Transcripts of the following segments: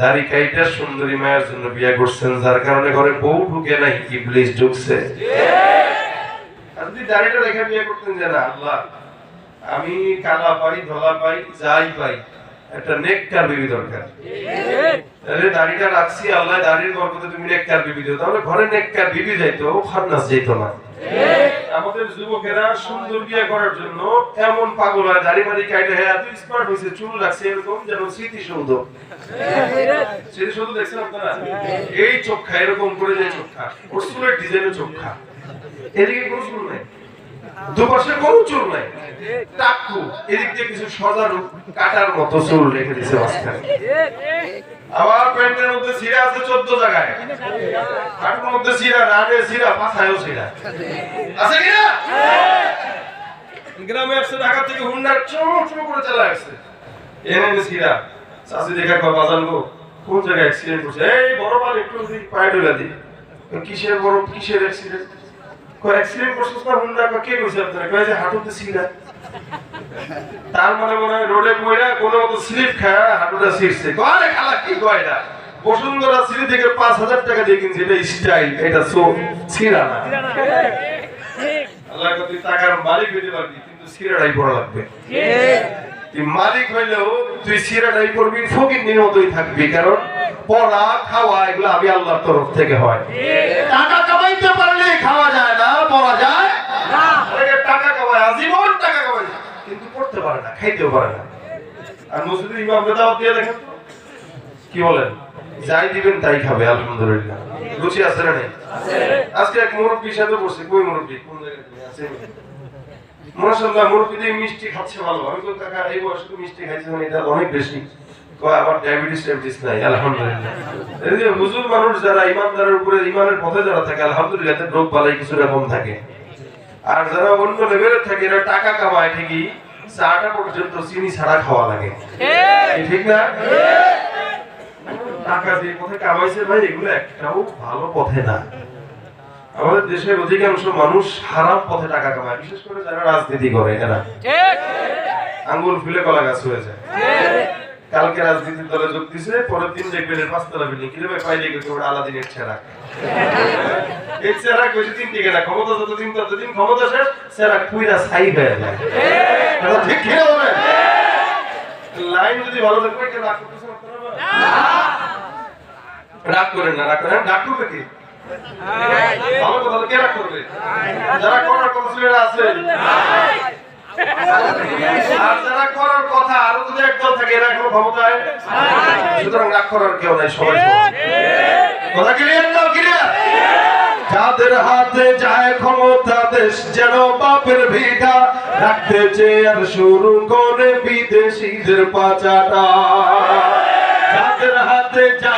দাড়ি কাইটা সুন্দরী মায়ের জন্য বিয়ে করছেন, যার কারণে ঘরে বউ ঢুকে নাই ইবলিশ ঢুকছে। আর দাড়িটা রেখে বিয়ে করতেন যে না, আল্লাহ, আমি কালা পাই, ধলা পাই, যাই পাই, একটা নেককার বিবি দরকার। তাহলে দাড়িটা রাখছি, আল্লাহ, দাড়ির বরকতে তুমি নেককার বিবি দিও। তাহলে ঘরে নেককার বিবি যাইতো খান্নাস যাইতো না। আমাদের যুবকেরা সুন্দর বিয়ে করার জন্য এমন পাগল হয় দাড়ি মারি কাইটে হ্যাঁ এত স্মার্ট হয়েছে চুল রাখছে এরকম যেন স্মৃতিসৌধ। স্মৃতিসৌধ দেখছেন আপনারা? এই চোখা এরকম করে যে চোখা ওর চুলের ডিজাইনের চোখা এদিকে কোনো চুল নাই। দুপাশে কোনো চুল নাই। টাকু, এদিক দিয়ে কিছু কাটার মতো চুল রেখে দিছে মাঝখানে। আবার প্যান্টের মধ্যে সিরা আছে চোদ্দ জায়গায়। হাঁটুর মধ্যে সিরা সিরা পাছায়ও সিরা। আছে কিনা গ্রামে আসছে থেকে হুন্ডার চো চো করে চালা আসছে। এনে সিরা। চাষি দেখা বাজান গো, কোন জায়গায় অ্যাক্সিডেন্ট করছে এই বড় পাল একটু পায়ে ডলে দি। কিসের বড় কিসের অ্যাক্সিডেন্ট কয় অ্যাক্সিডেন্ট করছিস না হুন্ডা কে কইছে আপনারা? কয় যে হাঁটুতে সিরা তার মানে মনে হয় রোডে পড়া কোনো মতো স্লিপ খায় হাঁটুটা ছিঁড়ছে কয় খালা কি কয় এটা বসুন্ধরা সিঁড়ি থেকে পাঁচ হাজার টাকা দিয়ে কিনছে এটা স্টাইল এটা সো ছিঁড়া না। আল্লাহ তুই টাকার মালিক হইতে পারবি কিন্তু সিরাটাই পড়া লাগবে। তুই মালিক হইলেও তুই করবি ফকির মতোই থাকবি কারণ পড়া খাওয়া এগুলো আমি আল্লাহর তরফ থেকে হয়। টাকা যায়? না। যায় টাকা কামায় আজীবন টাকা কামায়। কিন্তু পড়তে পারে না খাইতেও পারে না। আর মসজিদের ইমামকে দাওয়াত দিয়ে দেখেন কি বলেন? যাই দিবেন তাই খাবে আলহামদুলিল্লাহ। রুচি আছে না নেই? আজকে এক মুরব্বীর সাথে বসে কই মুরব্বী? কোন জায়গায় আছে মাশাআল্লাহ মুরব্বী দিয়ে মিষ্টি খাচ্ছে ভালো। আমি তো কাকা এই বয়সে মিষ্টি খাইছে মানে এটা অনেক বেশি। কয় ডায়াবেটিস ডায়াবেটিস নাই আলহামদুলিল্লাহ। হুজুর মানুষ যারা ইমানদারের উপরে ইমানের পথে যারা থাকে আলহামদুলিল্লাহ রোগ বালাই কিছুটা কম থাকে। আর যারা অন্য লেভেলের থাকে এরা টাকা কামায় ঠিকই চাটা পর্যন্ত চিনি ছাড়া খাওয়া লাগে। ঠিক। না? টাকা দিয়ে পথে কামাইছে ভাই এগুলো একটাও ভালো পথে না। আমাদের দেশের অধিকাংশ মানুষ হারাম পথে টাকা কামায় বিশেষ করে যারা রাজনীতি করে এরা। আঙ্গুল ফুলে কলা গাছ হয়ে যায়। কালকে রাজনীতির দলে যোগ দিছে, পরের দিন দেখবেন এর পাঁচতলা বিল্ডিং কিনে ভাই পাইলে গেছে ওটা আলাদিনের ছেড়া। এই চেরা বেশি দিন টিকে না ক্ষমতা ক্ষমতা শেষ কুইরা ছাই ঠিক কিনা বলেন লাইন যদি ভালো থাকবে রাগ করতেছে রাগ করেন না, রাগ করেন। রাগ করবে কি? ভালো কথা কে রাগ করবে? যারা করার এরা আছে। যাদের হাতে যায় ক্ষমতা, দেশ যেন বাপের ভিটা, রাখতে চেয়ার শুরু করে বিদেশিদের পাচাটা। যাদের হাতে যায়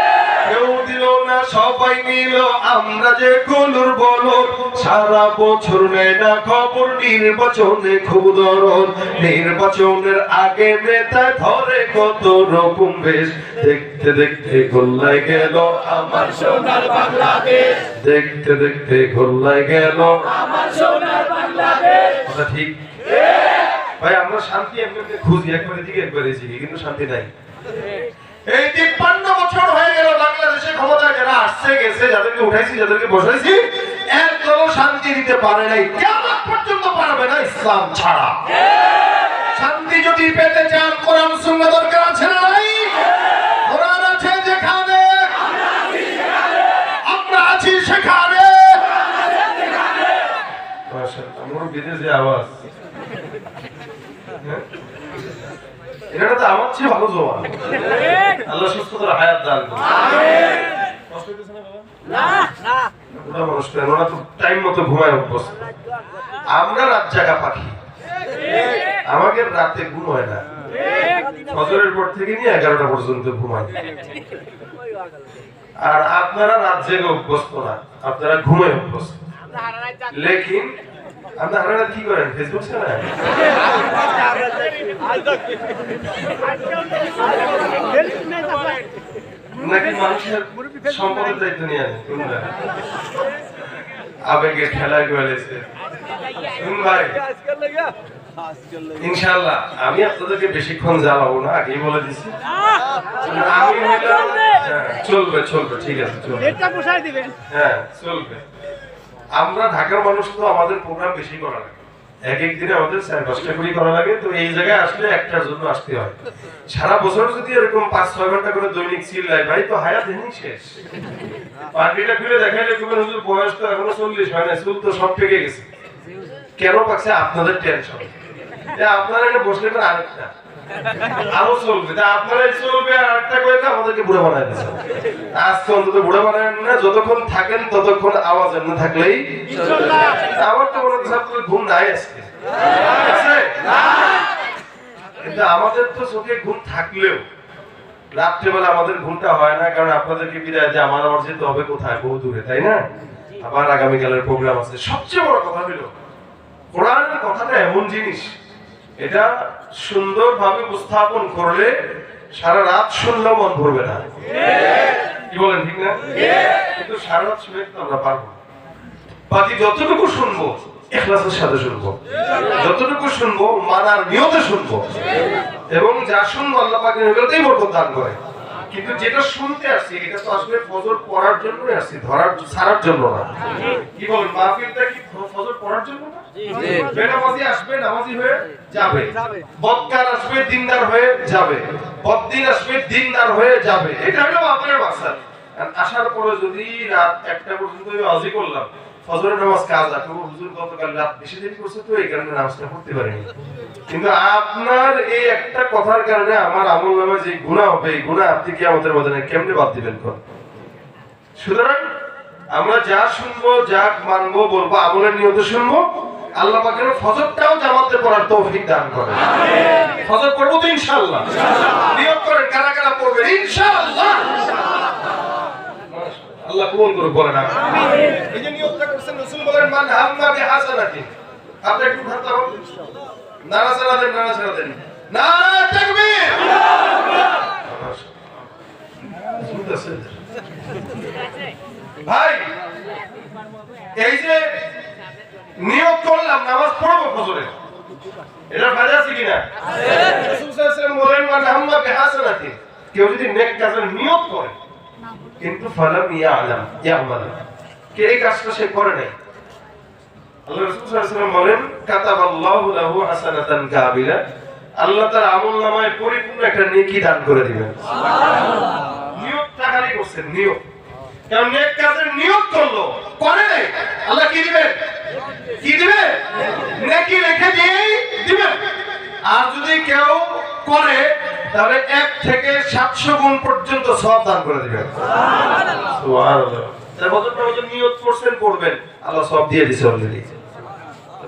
সবাই নিল আমরা যে কলুর সারা বছর খবর, নির্বাচনে নির্বাচনের আগে নেতা কত রকম বেশ। দেখতে দেখতে গোল্লায় গেল আমার সোনার বাংলাদেশ। দেখতে দেখতে গেল আমার সোনার বাংলাদেশ। ঠিক? ভাই, আমরা শান্তি খুঁজি, একবারে দিকে একবারে কিন্তু শান্তি নাই। এই তিপ্পান্ন বছর হয়ে গেল ক্ষমতায় যারা আসছে গেছে যাদেরকে উঠাইছি যাদেরকে বসাইছি একদম শান্তি দিতে পারে নাই। কেমন পর্যন্ত পারবে না ইসলাম ছাড়া। শান্তি যদি পেতে চান কোরআন সুন্নাহ দরকার আছে না নাই? কোরআন আছে যেখানে। আমরা আছি সেখানে। আমার বিদেশে আওয়াজ। হ্যাঁ? এটা তো আমার চেয়ে ভালো জমা আল্লাহ সুস্থতার হায়াত দান করুন কষ্ট হইতেছে না বাবা বুড়া মানুষ ওরা তো টাইম মতো ঘুমায় অভ্যস্ত। আমরা রাত জাগা পাখি। আমাকে রাতে ঘুম না। ফজরের পর থেকে নিয়ে এগারোটা পর্যন্ত ঘুমাই। আর আপনারা রাত জেগে অভ্যস্ত না, আপনারা ঘুমে অভ্যস্ত। লেকিন আপনারা কি করেন? ফেসবুক চালায় নাকি মানুষের সম্পদের দায়িত্ব নিয়ে খেলায় গেলেছে ভাই। ইনশাআল্লাহ আমি আপনাদেরকে বেশিক্ষণ জ্বালাবো না আগেই বলে দিছি। আমি হ্যাঁ, চলবে চলবে ঠিক আছে চলবে। হ্যাঁ চলবে। আমরা ঢাকার মানুষ তো আমাদের প্রোগ্রাম বেশি করা লাগে। এক এক দিনে আমাদের কুড়ি করা লাগে, তো এই জায়গায় আসলে একটার জন্য আসতে হয়। সারা বছর যদি এরকম পাঁচ, ছয় ঘণ্টা করে দৈনিক সিল ভাই, তো হায়াত শেষ। পার্টিটা খুলে দেখাইলে তুমি হুজুর, বয়স তো এখনও চল্লিশ হয় না চুল তো সব পেকে গেছে। কেন পাচ্ছে আপনাদের টেনশন আপনারা এখানে বসলে আরেকটা আরও চলবে। তা আপনারা চলবে আর একটা আমাদেরকে বানায় দিচ্ছে আজকে অন্তত বানায় না, যতক্ষণ থাকেন ততক্ষণ আওয়াজ থাকলেই আমার তো মনে হচ্ছে আপনাদের ঘুম নাই আজকে। কিন্তু আমাদের তো চোখে ঘুম থাকলেও রাত্রেবেলা আমাদের ঘুমটা হয় না, কারণ আপনাদেরকে বিদায় যে আমার আমার যেতে হবে কোথায়? বহু দূরে, তাই না? আবার আগামীকালের প্রোগ্রাম আছে। সবচেয়ে বড় কথা হলো, কোরআনের কথাটা এমন জিনিস এটা সুন্দরভাবে উপস্থাপন করলে সারা রাত শুনলেও মন ভরবে না। কি বলেন, ঠিক না? কিন্তু সারা রাত শুনে আমরা পারব। বাকি যতটুকু শুনব এখলাসের সাথে শুনব। যতটুকু শুনব, মানার নিয়তে শুনব। এবং যা শুনব আল্লাহ পাকের নিকটেই বরকত দান করে। কিন্তু যেটা শুনতে আসছি, এটা তো আসলে ফজর পড়ার জন্যই আসছি, ধরার ছাড়ার জন্য না। কি বলেন, মাহফিলটা কি ফজর পড়ার জন্য না? বেনামাজি আসবে নামাজি হয়ে যাবে। বদকার আসবে দিনদার হয়ে যাবে। বদ্দিন আসবে দিনদার হয়ে যাবে। এটা হলো আপনার মাকসাদ। আসার পরে যদি রাত একটা পর্যন্ত আমি আজি করলাম ফজরের নামাজ কাজা করব হুজুর গতকাল রাত বেশি দেরি করছে তো এই কারণে নামাজটা পড়তে পারিনি। কিন্তু আপনার এই একটা কথার কারণে আমার আমল নামে যে গুণা হবে এই গুণা আপনি কি আমাদের মধ্যে কেমনে বাদ দিবেন সুতরাং আমরা যা শুনব যা মানবো বলব আমলের নিয়ত শুনব আল্লাহ পাকের ফজরটাও জামাতে পড়ার তৌফিক দান করে ফজর পড়ব তো ইনশাআল্লাহ। নিয়ত করেন কারা কারা পড়বেন? ইনশাআল্লাহ। আল্লাহ কবুল করুক বলেন আমিন। এই যে নিয়তটা করছেন রাসূল বলেন মান হাম্মা বিহাসানাতিন আপনি একটু ভাবতে হবে নারা ছাড়া দেন নারা ছাড়া দেন। নারা তাকবীর? ভাই এই যে নিয়োগ ফজরে এটা ফায়দা আছে কিনা? বলেন মান হাম্মা বিহাসানাতি। কেউ যদি নেক কাজের নিয়ত করে কিন্তু ফালাম ইয়ালাম ইয়ামাল। কে এই কাজটা সে করে নাই? আল্লাহ রাসূল সাল্লাল্লাহু আলাইহি ওয়াসাল্লাম বলেন কাতাবাল্লাহু লাহু হাসানাতান কাবিলা আল্লাহ তার পরিপূর্ণ একটা নেকি দান করে দিবেন। করছেন নিয়ত। কারণ নেক কাজের নিয়ত করল। করে নাই। আল্লাহ কি দিবেন কি দিবে নেকি রেখে দিয়েই দিবেন আর যদি কেউ করে তাহলে এক থেকে সাতশো গুণ পর্যন্ত সব দান করে দিবেন। বছরটা বছর নিয়ত করছেন করবেন। আল্লাহ সব দিয়ে দিছে অলরেডি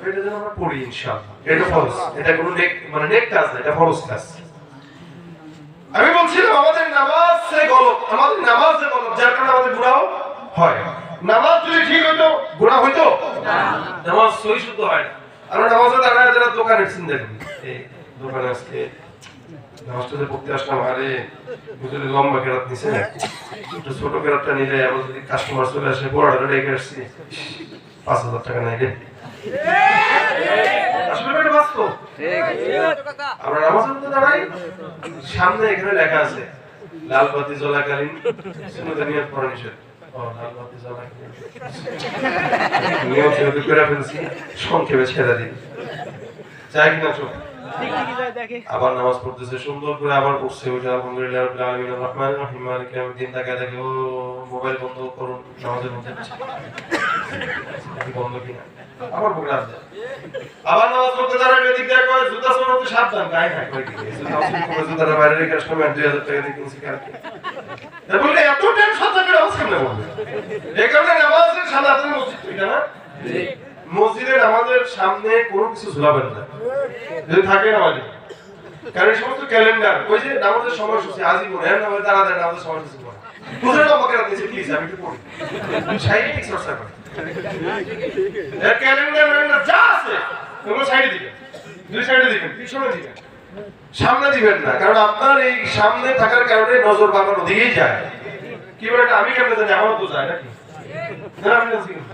এটা যেন আমরা পড়ি ইনশাআল্লাহ। এটা ফরজ। এটা কোনো নেক মানে নেক কাজ না এটা ফরজ কাজ। আমি বলছিলাম আমাদের নামাজ সে আমাদের নামাজ সে যার কারণে আমাদের গুনাহ হয়। নামাজ যদি ঠিক হইতো গুনাহ হইতো? নামাজ সহি শুদ্ধ হয় না। আমরা নামাজে দাঁড়ায় যারা দোকানে চিন্তা করি। দোকানে আজকে যে পড়তে আসলাম, আরে লম্বা কেরাত নিছে। একটু ছোট কেরাতটা নিলে আবার যদি কাস্টমার চলে আসে আসছি। পাঁচ হাজার টাকা রে। সামনে এখানে লেখা আছে, লাল বাতি সংক্ষেপে ছেড়ে দিন চাই কিনা চোখ। আবার নামাজ পড়তেছে, সুন্দর করে আবার পড়ছে। ওইটা আলহামদুলিল্লাহ রাব্বিল আলামিন, রহমানির রহিম ইয়াউমিদ্দিন, তাকায় দেখে, ও, মোবাইল বন্ধ করুন, নামাজের মধ্যে বন্ধ কিনা? আবার প্রোগ্রাম যায় আবার নামাজ পড়তে দাঁড়াবে এদিক দিয়ে কয় জুতা সাবধান, গায়ে না কয় বাইরে রেখে দুই হাজার টাকা দিয়ে কিনছি এত নামাজ কেমনে এই কারণে নামাজের সালাতে নামাজের সামনে কোনো কিছু ঝুলাবেন না। যদি থাকে নামাজে। কারণ সমস্ত ক্যালেন্ডার, ওই যে নামাজের সময়সূচি আজই মনে হয়, নামাজে তাড়াতাড়ি নামাজের সময়সূচি পড়ে বুঝলেন আমাকে রাখতেছে প্লিজ আমি একটু পড়ি। শারীরিক চর্চা করি এর ক্যালেন্ডার ম্যালেন্ডার যা আছে ওগুলো সাইডে দিবেন দুই সাইডে দিবেন, পিছনে দিবেন। সামনে দিবেন না, কারণ আপনার এই সামনে থাকার কারণে নজর বাঁকানো দিয়েই যায়। কি বলে আমি কেমনে জানি, আমার তো যায় নাকি? না আমি জানি না।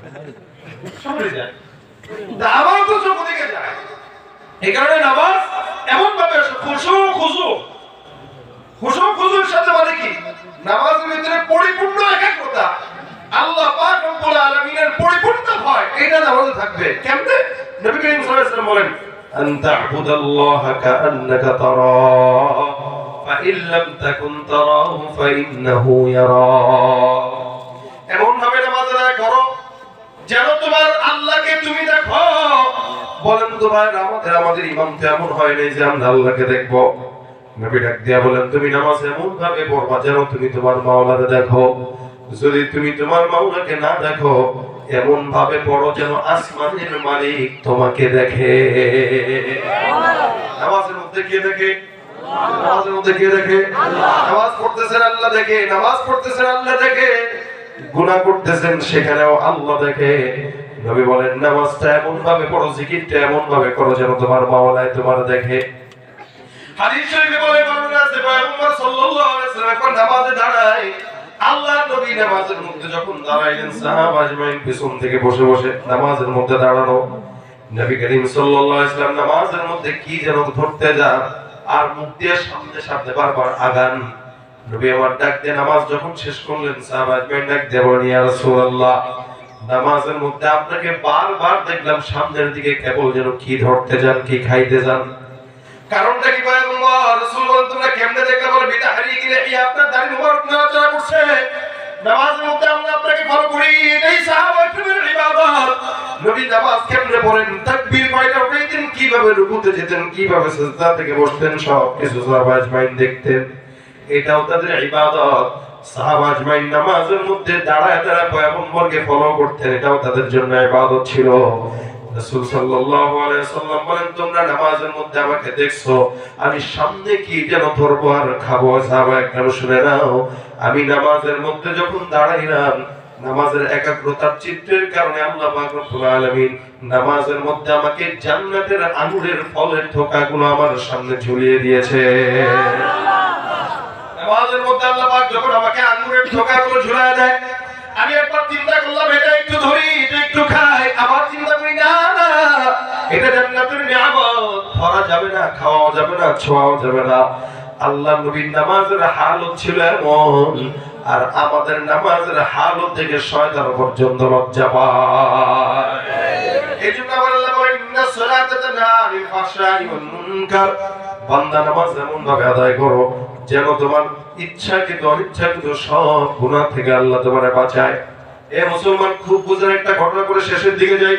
সবারই যায় তা আমারও তো চোখ দিকে যায় এই কারণে নামাজ এমন ভাবে খুশু খুশু খুশু খুশুর সাথে মানে কি নামাজের ভিতরে পরিপূর্ণ একাগ্রতা আল্লাহ পাক রব্বুল আলামিনের পরিপূর্ণ ভয় এটা নামাজে থাকবে কেমনে নবী করিম সাল্লাল্লাহু আলাইহি ওয়াসাল্লাম বলেন আন তা'বুদাল্লাহা কাআন্নাকা তারাহু فإن لم تكن تراه فإنه يراك এমন ভাবে নামাজ আদায় করো যেন তোমার আল্লাহকে তুমি দেখো। বলেন তো ভাই আমাদের আমাদের ইমাম তো এমন হয় নাই যে আমরা আল্লাহকে দেখব। নবী ডাক দিয়া বলেন তুমি নামাজ এমন ভাবে পড়বা যেন তুমি তোমার মাওলাকে দেখো। যদি তুমি তোমার মাওলাকে না দেখো এমন ভাবে পড়ো যেন আসমানের মালিক তোমাকে দেখে। নামাজের মধ্যে কে দেখে? নামাজের মধ্যে কে দেখে? নামাজ পড়তেছেন আল্লাহ দেখে নামাজ পড়তেছেন আল্লাহ দেখে। গুনাহ করতেছেন সেখানেও আল্লাহ দেখে। নবী বলেন, নামাজটা এমন ভাবে পড়ো, জিকিরটা এমন ভাবে করো যেন তোমার মাওলায় তোমার দেখে। হাদিস শরীফে বলে বর্ণনা আছে, পয়গম্বর সাল্লাল্লাহু আলাইহি ওয়াসাল্লাম যখন নামাজে দাঁড়ায় আল্লাহ নবী নামাজের মধ্যে যখন দাঁড়াইলেন, সাহাবা আজমাইন পিছন থেকে বসে বসে নামাজের মধ্যে দাঁড়ানো। নবী করিম সাল্লাল্লাহু আলাইহি ওয়াসাল্লাম নামাজের মধ্যে কি যেন ধরতে যান, আর মুখ সামনে সামনে বারবার আগান। নবী আমার নামাজ যখন শেষ করলেন নামাজের মধ্যে আপনাকে বারবার দেখলাম, সামনের দিকে কেবল যেন কি ধরতে যান, কি খাইতে যান। করছে? নামাজের মধ্যে আমরা আপনাকে করি নবী নামাজ পড়েন কীভাবে রুকুতে যেতেন, কীভাবে থেকে বসতেন সব কিছু দেখতেন। এটাও তাদের ইবাদত। নামাজের মধ্যে দাঁড়ায় দাঁড়ায় পয়গম্বরকে ফলো করতেন, এটাও তাদের জন্য ইবাদত ছিল। রাসূল সাল্লাল্লাহু আলাইহি সাল্লাম বলেন, তোমরা নামাজের মধ্যে আমাকে দেখছ, আমি সামনে কি যেন ধরবো আর খাব? সাহাবা একদম শুনে, নাও, আমি নামাজের মধ্যে যখন দাঁড়াইলাম, নামাজের একাগ্রতার চিত্রের কারণে আল্লাহ পাক রব্বুল আলামিন নামাজের মধ্যে আমাকে জান্নাতের আঙুরের ফলের থোকাগুলো আমার সামনে ঝুলিয়ে দিয়েছে নামাজের মধ্যে আল্লাহ পাক যখন আমাকে আঙ্গুরের ঠোকাগুলো ঝুলায় দেয়, আমি একবার চিন্তা করলাম, এটা একটু ধরি, এটা একটু খাই। আবার চিন্তা করি, না না, এটা জান্নাতের নিয়ামত। ধরা যাবে না, খাওয়াও যাবে না, ছোঁয়াও যাবে না। আল্লাহ নবীর নামাজের হালত ছিল এমন, আর আমাদের নামাজের হালত থেকে শয়তান পর্যন্ত লজ্জা পায়। এই আমার আল্লাহ বলেন, ইন্না সলাতা তানহা আনিল ফাহশাই ওয়াল মুনকার। বান্দা নামাজ এমন ভাবে আদায় করো যেন তোমার ইচ্ছাকৃত অনিচ্ছাকৃত সব গুনাহ থেকে আল্লাহ তোমারে বাঁচায়। এ মুসলমান, খুব বুঝার একটা ঘটনা করে শেষের দিকে যাই।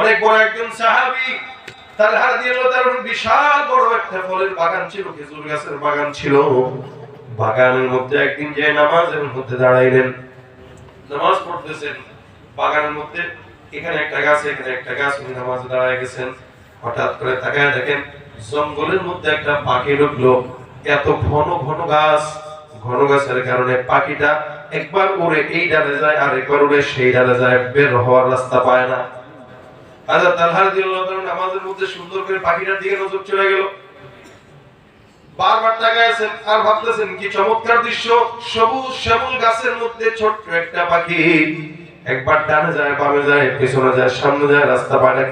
অনেক বড় একজন ফলের বাগান ছিল, খেজুর গাছের বাগান ছিল। বাগানের মধ্যে একদিন যে দাঁড়াইলেন, নামাজ পড়তেছেন, বাগানের মধ্যে এখানে একটা গাছ, এখানে একটা গাছ, উনি নামাজে দাঁড়ায় গেছেন। হঠাৎ করে তাকায় দেখেন জঙ্গলের মধ্যে একটা পাখি ঢুকলো। এত ঘন ঘন গাছ। ঘন গাছের কারণে পাখিটা একবার উড়ে এই ডালে যায়, আর একবার উড়ে সেই ডালে যায়, বের হওয়ার রাস্তা পায় না। যায় সামনে যায়, রাস্তা পায় না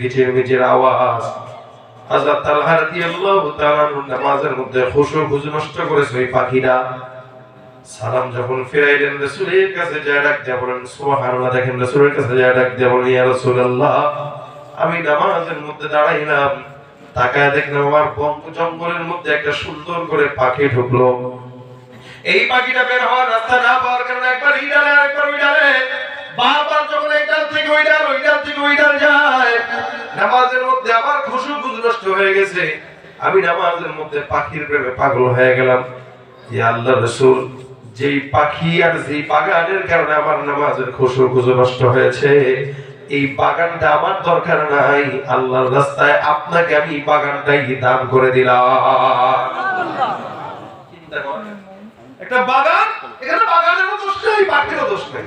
মিচির মিচির আওয়াজ। হযরত তালহা রাদিয়াল্লাহু তাআলা নামাজের মধ্যে খুশু খুশু নষ্ট করেছে ওই পাখিটা। সালাম যখন ফিরাইলেন, রাসূলের কাছে যায় ডাক দিয়ে বলেন, সুবহানাল্লাহ, দেখেন রাসূলের কাছে যায় ডাক দিয়ে বলেন, ইয়া রাসূলুল্লাহ, আমি নামাজের মধ্যে দাঁড়াইলাম। তাকায় দেখলাম আমার জঙ্গলের মধ্যে একটা সুন্দর করে পাখি ঢুকলো। এই পাখিটা বের হওয়ার রাস্তা না পাওয়ার কারণে একবার এই ডালে আর একবার বারবার যখন ডাল থেকে ওই ডাল ওই ডাল থেকে ওই ডাল যায় নামাজের মধ্যে আমার খুশু নষ্ট হয়ে গেছে। আমি নামাজের মধ্যে পাখির প্রেমে পাগল হয়ে গেলাম। ইয়া আল্লাহ রসুল যেই পাখি আর যেই বাগানের কারণে আমার নামাজের খুশু খুশু নষ্ট হয়েছে এই বাগানটা আমার দরকার নাই। আল্লাহর রাস্তায় আপনাকে আমি বাগানটাই দান করে দিলাম। একটা বাগান এখানে বাগানেরও দোষ নেই পাখিরও দোষ নেই।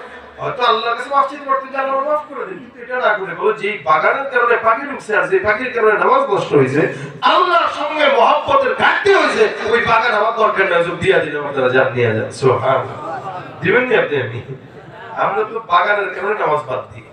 হয়তো আল্লাহর কাছে মাফ চাইতে পারতেন যে আল্লাহ মাফ করে দিন, কিন্তু এটা না করে যে বাগানের কারণে পাখি ঢুকছে আর যে পাখির কারণে নামাজ নষ্ট হয়েছে, আল্লাহর সঙ্গে মহাব্বতের ঘাটতি হয়েছে, ওই বাগান আমার দরকার না যোগ দিলে আমার তারা যান যান সোহান দিবেন নি আপনি? আমি? আমরা তো বাগানের কারণে নামাজ বাদ দিই।